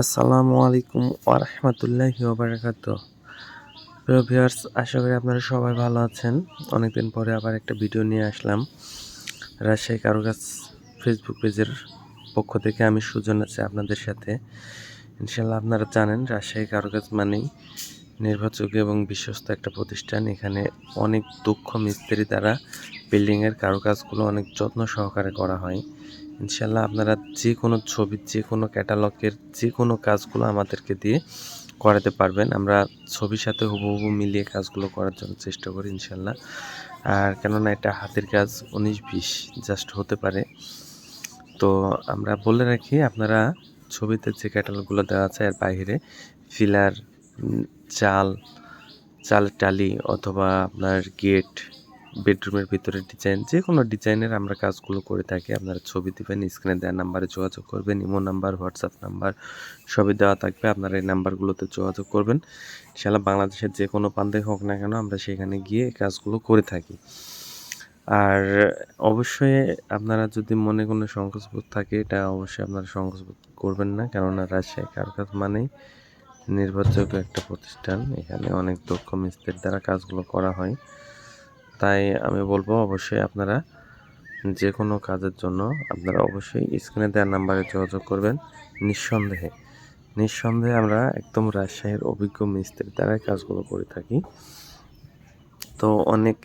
আসসালামু আলাইকুম ওরহমতুল্লাহি ওবরাকাত প্রিয় ভিউয়ার্স, আশা করি আপনারা সবাই ভালো আছেন। অনেকদিন পরে আবার একটা ভিডিও নিয়ে আসলাম। রাজশাহী কারুকাজ ফেসবুক পেজের পক্ষ থেকে আমি সুজন আছি আপনাদের সাথে। ইনশাল্লাহ আপনারা জানেন, রাজশাহী কারুকাজ মানেই নির্ভরযোগ্য এবং বিশ্বস্ত একটা প্রতিষ্ঠান। এখানে অনেক দক্ষ মিস্ত্রি দ্বারা বিল্ডিংয়ের কারুকাজগুলো অনেক যত্ন সহকারে করা হয়। ইনশাল্লাহ আপনারা যে কোনো ছবির যে কোনো ক্যাটালগের যে কোনো কাজগুলো আমাদেরকে দিয়ে করাতে পারবেন। আমরা ছবির সাথে হুবহু মিলিয়ে কাজগুলো করার জন্য চেষ্টা করি ইনশাল্লাহ। আর কেননা এটা হাতের কাজ, উনিশ বিশ জাস্ট হতে পারে। তো আমরা বলে রাখি, আপনারা ছবিতে যে ক্যাটালগুলো দেওয়া আছে এর বাইরে ফিলার চাল চাল টালি অথবা আপনার গেট বেডরুমের ভিতরে ডিজাইন যে কোনো ডিজাইনের আমরা কাজগুলো করে থাকি। আপনারা ছবি দেবেন স্ক্রিনে দেওয়া নাম্বারে যোগাযোগ করবেন ইমো নাম্বার হোয়াটসঅ্যাপ নাম্বার সবই দেওয়া থাকবে। আপনারা এই নাম্বারগুলোতে যোগাযোগ করবেন। ইনশাআল্লাহ বাংলাদেশের যে কোনো প্রান্তে হোক না কেন আমরা সেখানে গিয়ে কাজগুলো করে থাকি। আর অবশ্যই আপনারা যদি মনে কোনো সংকোচবোধ থাকে, এটা অবশ্যই আপনারা সংকোচবোধ করবেন না। কেননা রাজশাহী কারখানা মানেই নির্ভরযোগ্য একটা প্রতিষ্ঠান। এখানে অনেক দক্ষ মিস্ত্রির দ্বারা কাজগুলো করা হয়। তাই আমি বলব অবশ্যই আপনারা যে কোনো কাজের জন্য আপনারা অবশ্যই স্ক্রিনে দেওয়ার নাম্বারে যোগাযোগ করবেন। নিঃসন্দেহে নিঃসন্দেহে আমরা একদম রাজশাহীর অভিজ্ঞ মিস্ত্রির দ্বারাই কাজগুলো করে থাকি। তো অনেক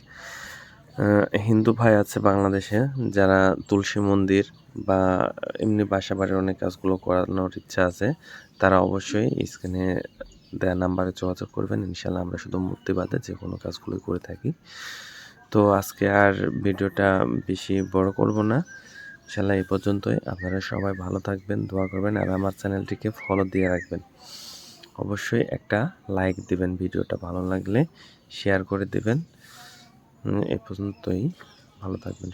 হিন্দু ভাই আছে বাংলাদেশে যারা তুলসী মন্দির বা এমনি বাসা বাড়ির অনেক কাজগুলো করানোর ইচ্ছা আছে, তারা অবশ্যই স্ক্রিনে দেওয়া নাম্বারে যোগাযোগ করবেন। ইনশাল্লাহ আমরা শুধু মূর্তি বাদে যে কোনো কাজগুলো করে থাকি। তো আজকে আর ভিডিওটা বেশি বড় করব না। ইনশাল্লাহ এই পর্যন্তই। আপনারা সবাই ভালো থাকবেন, দোয়া করবেন, আর আমার চ্যানেলটিকে ফলো দিয়ে রাখবেন। অবশ্যই একটা লাইক দিবেন ভিডিওটা ভালো লাগলে শেয়ার করে দেবেন। এ পর্যন্তই। ভালো থাকবেন